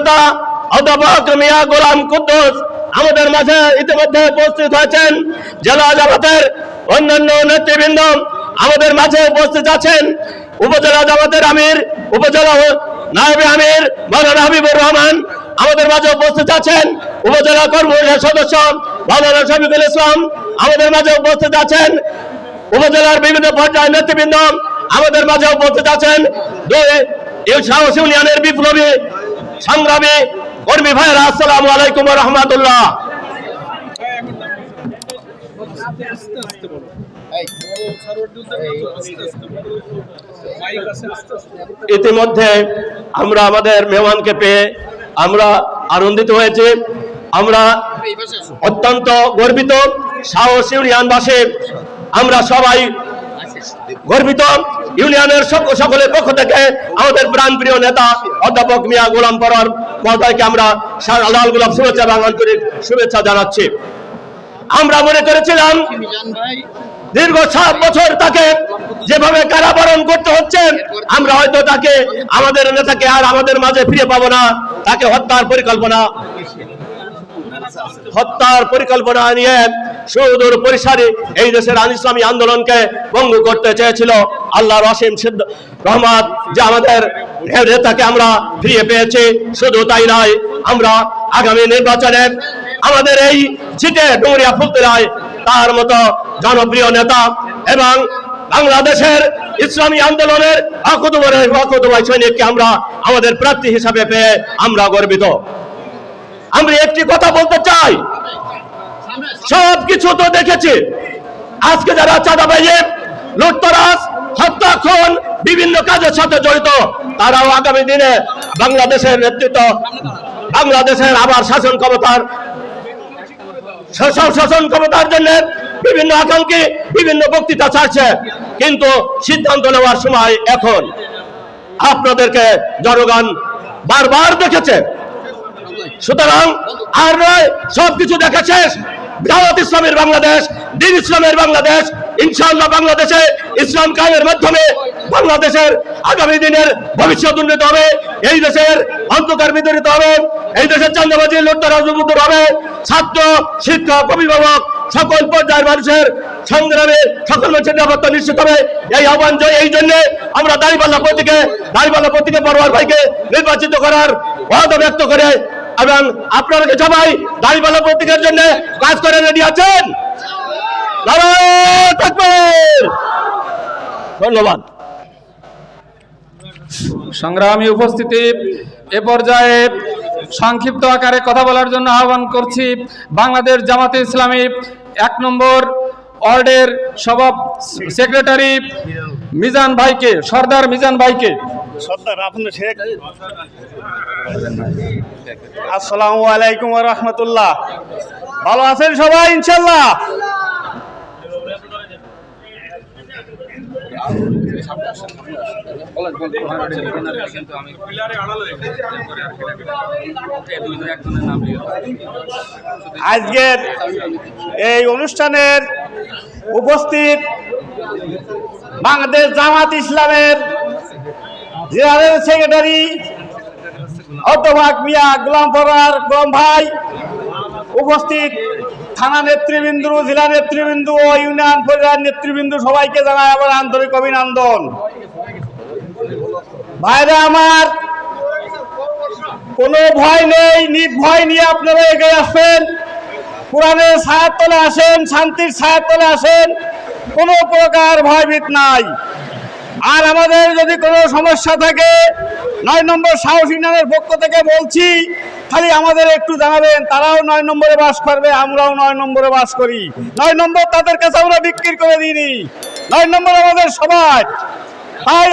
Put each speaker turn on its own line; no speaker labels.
নেতা অধ্যাপক মিয়া গোলাম কুদ্দুস আমাদের মাঝে ইতিমধ্যে উপস্থিত হয়েছেন। জেলা জামাতের অন্যান্য নেতৃবৃন্দ আমাদের মাঝে উপস্থিত আছেন। উপজেলা জামাতের আমির, উপজেলা নায়বে আমির মাওলানা হাবিবুর রহমান আমাদের মাঝে উপস্থিত আছেন। উপজেলা কর্মসূচির সদস্য মাওলানা শফিকুল ইসলাম আমাদের মাঝে উপস্থিত আছেন। উপজেলার বিভিন্ন পর্যায়ের নেতৃবৃন্দ আমাদের মাঝে উপস্থিত আছেন। দুই ইউনিয়নের বিপ্লবী সংগ্রামী কর্মী ভাইরা আসসালামু আলাইকুম রহমতুল্লাহ। ইতিমধ্যে আমরা আমাদের মেহমানকে পেয়ে আমরা আনন্দিত হয়েছি। আমরা অত্যন্ত গর্বিত, সাহস আমরা সবাই গর্বিত। ইউনিয়নের সক- সকলের পক্ষ থেকে আমাদের প্রাণপ্রিয় নেতা অধ্যাপক মিয়া গোলাম পরার মহোদয়কে আমরা লাল গোলাপ শুভেচ্ছা এবং আন্তরিক শুভেচ্ছা জানাচ্ছি। আমরা মনে করেছিলাম দীর্ঘ সাত বছর তাকে যেভাবে কারাবরণ করতে হচ্ছে, আমরা হয়তো তাকে আমাদের নেতাকে আর আমাদের মাঝে ফিরে পাবো না, তাকে হত্যার পরিকল্পনা হত্যার পরিকল্পনা নিয়ে সুদূর পরিসারে এই দেশের আন ইসলামী আন্দোলনকে ভঙ্গ করতে চেয়েছিল আল্লাহর অসীম সিদ্ধ রহমত যে আমাদের নেতাকে আমরা ফিরিয়ে পেয়েছি। শুধু তাই নয়, আমরা আগামী নির্বাচনে আমাদের এই সিটে ডুমুরিয়া ফুলতলায় তার মতো জনপ্রিয় নেতা এবং বাংলাদেশের ইসলামী আন্দোলনের অকুতবাই সৈনিককে আমরা আমাদের প্রার্থী হিসাবে পেয়ে আমরা গর্বিত। আমরা একটি কথা বলতে চাই সব কিছু তো দেখেছি। আজকে যারা চাঁদা চাঁদাবাজে, লুটতরাজ হত্যা খুন বিভিন্ন কাজের সাথে জড়িত, তারাও আগামী দিনে বাংলাদেশের নেতৃত্ব, বাংলাদেশের আবার শাসন ক্ষমতার শাসন ক্ষমতার জন্য বিভিন্ন আকাঙ্ক্ষী, বিভিন্ন বক্তৃতা ছাড়ছে। কিন্তু সিদ্ধান্ত নেওয়ার সময় এখন আপনাদেরকে জনগণ বারবার দেখেছে। সুতরাং আর নয়, সবকিছু দেখা শেষ। জামাত ইসলামের বাংলাদেশ, দিন ইসলামের বাংলাদেশ, ইনশাআল্লাহ বাংলাদেশে ইসলাম কায়েমের মাধ্যমে বাংলাদেশের আগামী দিনের ভবিষ্যৎ উন্নত হবে, এই দেশের অন্ধকার বিতরিত হবে, এই দেশের চান্দাবাজি লুট্টা রাজনীতি হবে, ছাত্র, শিক্ষক, অভিভাবক, সকল পর্যায়ের মানুষের সংগ্রামে সকল মানুষের নিরাপত্তা নিশ্চিত হবে। এই আহ্বান এই জন্য আমরা দাঁড়িপাল্লা প্রতীকে দাঁড়িপাল্লা প্রতীকে পরোয়ার ভাইকে নির্বাচিত করার ওয়াদা ব্যক্ত করে এবং আপনারা সবাই দাঁড়িপাল্লা প্রতীকের জন্য কাজ করে রেডি আছেন! ধন্যবাদ
সংগ্রামী উপস্থিতি, এ পর্যায়ে সংক্ষিপ্ত আকারে কথা বলার জন্য আহ্বান করছি বাংলাদেশ জামাতে ইসলামী এক নম্বর ওয়ার্ডের সভা সেক্রেটারি মিজান ভাইকে, সর্দার মিজান ভাইকে।
সর্দার আপনার শেখ। আসসালামু আলাইকুম রহমতুল্লাহ। ভালো আছেন সবাই ইনশাল্লাহ আজকের এই অনুষ্ঠানের উপস্থিত বাংলাদেশ জামাত ইসলামের জেনারেল সেক্রেটারি অধ্যবাক মিয়া গোলাম ফরার গোলাম ভাই, উপস্থিত থানা নেতৃবৃন্দ, জেলা নেতৃবৃন্দ ও ইউনিয়ন পরিবার নেতৃবৃন্দ সবাইকে জানাই আবার আন্তরিক অভিনন্দন। ভাইরা আমার, কোনো ভয় নেই, নির্ভয় নিয়ে আপনারা এগিয়ে আসবেন। কোরআনের ছায়ার তলে আসেন, শান্তির ছায়ার তলে আসেন, কোনো প্রকার ভয়ভীত নাই। আর আমাদের যদি কোনো সমস্যা থাকে, নয় নম্বর সাহস ইউনিয়নের পক্ষ থেকে বলছি, খালি আমাদের একটু জানাবেন, তারাও নয় নম্বরে বাস করবে, আমরাও নয় নম্বরে বাস করি। নয় নম্বর তাদের কাছে আমরা বিক্রি করে দিইনি। নয় নম্বর আমাদের সবাই। তাই